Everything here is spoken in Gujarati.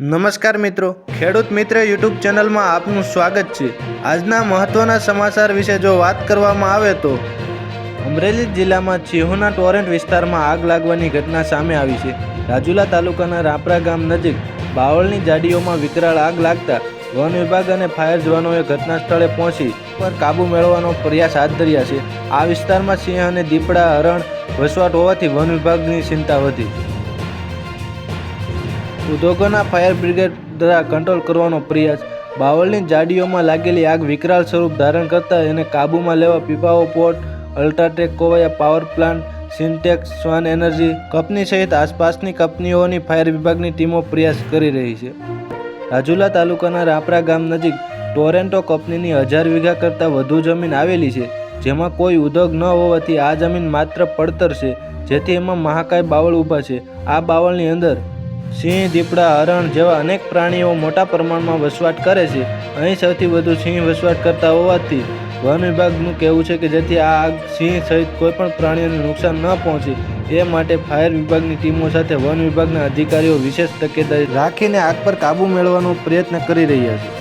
નમસ્કાર મિત્રો. ખેડૂત મિત્ર યુટ્યુબ ચેનલમાં આપનું સ્વાગત છે. આજના મહત્વના સમાચાર વિશે જો વાત કરવામાં આવે તો, અમરેલી જિલ્લામાં ચિહોના ટોરેન્ટ વિસ્તારમાં આગ લાગવાની ઘટના સામે આવી છે. રાજુલા તાલુકાના રાપરા ગામ નજીક બાવળની જાડીઓમાં વિકરાળ આગ લાગતા વન વિભાગ અને ફાયર જવાનોએ ઘટના સ્થળે પહોંચી પર કાબૂ મેળવવાનો પ્રયાસ હાથ ધર્યા છે. આ વિસ્તારમાં સિંહ અને દીપડા હરણ વસવાટ હોવાથી વન વિભાગની ચિંતા વધી. ઉદ્યોગોના ફાયર બ્રિગેડ દ્વારા કંટ્રોલ કરવાનો પ્રયાસ. બાવળની જાડીઓમાં લાગેલી આગ વિકરાળ સ્વરૂપ ધારણ કરતા એને કાબૂમાં લેવા Pipavav port, UltraTech, Kovaya power plant, Sintex, Swan energy, company સહિત આસપાસની કંપનીઓની ફાયર વિભાગની ટીમો પ્રયાસ કરી રહી છે. રાજુલા તાલુકાના રાપરા ગામ નજીક ટોરેન્ટો કંપનીની હજાર વીઘા કરતાં વધુ જમીન આવેલી છે, જેમાં કોઈ ઉદ્યોગ ન હોવાથી આ જમીન માત્ર પડતર છે, જેથી એમાં મહાકાય બાવળ ઊભા છે. આ બાવળની અંદર સિંહ, દીપડા, હરણ જેવા અનેક પ્રાણીઓ મોટા પ્રમાણમાં વસવાટ કરે છે. અહીં સૌથી વધુ સિંહ વસવાટ કરતા હોવાથી વન વિભાગનું કહેવું છે કે જેથી આ આગ સિંહ સહિત કોઈપણ પ્રાણીઓને નુકસાન ન પહોંચે. એ માટે ફાયર વિભાગની ટીમો સાથે વન વિભાગના અધિકારીઓ વિશેષ તકેદારી રાખીને આગ પર કાબૂ મેળવવાનો પ્રયત્ન કરી રહ્યા છે.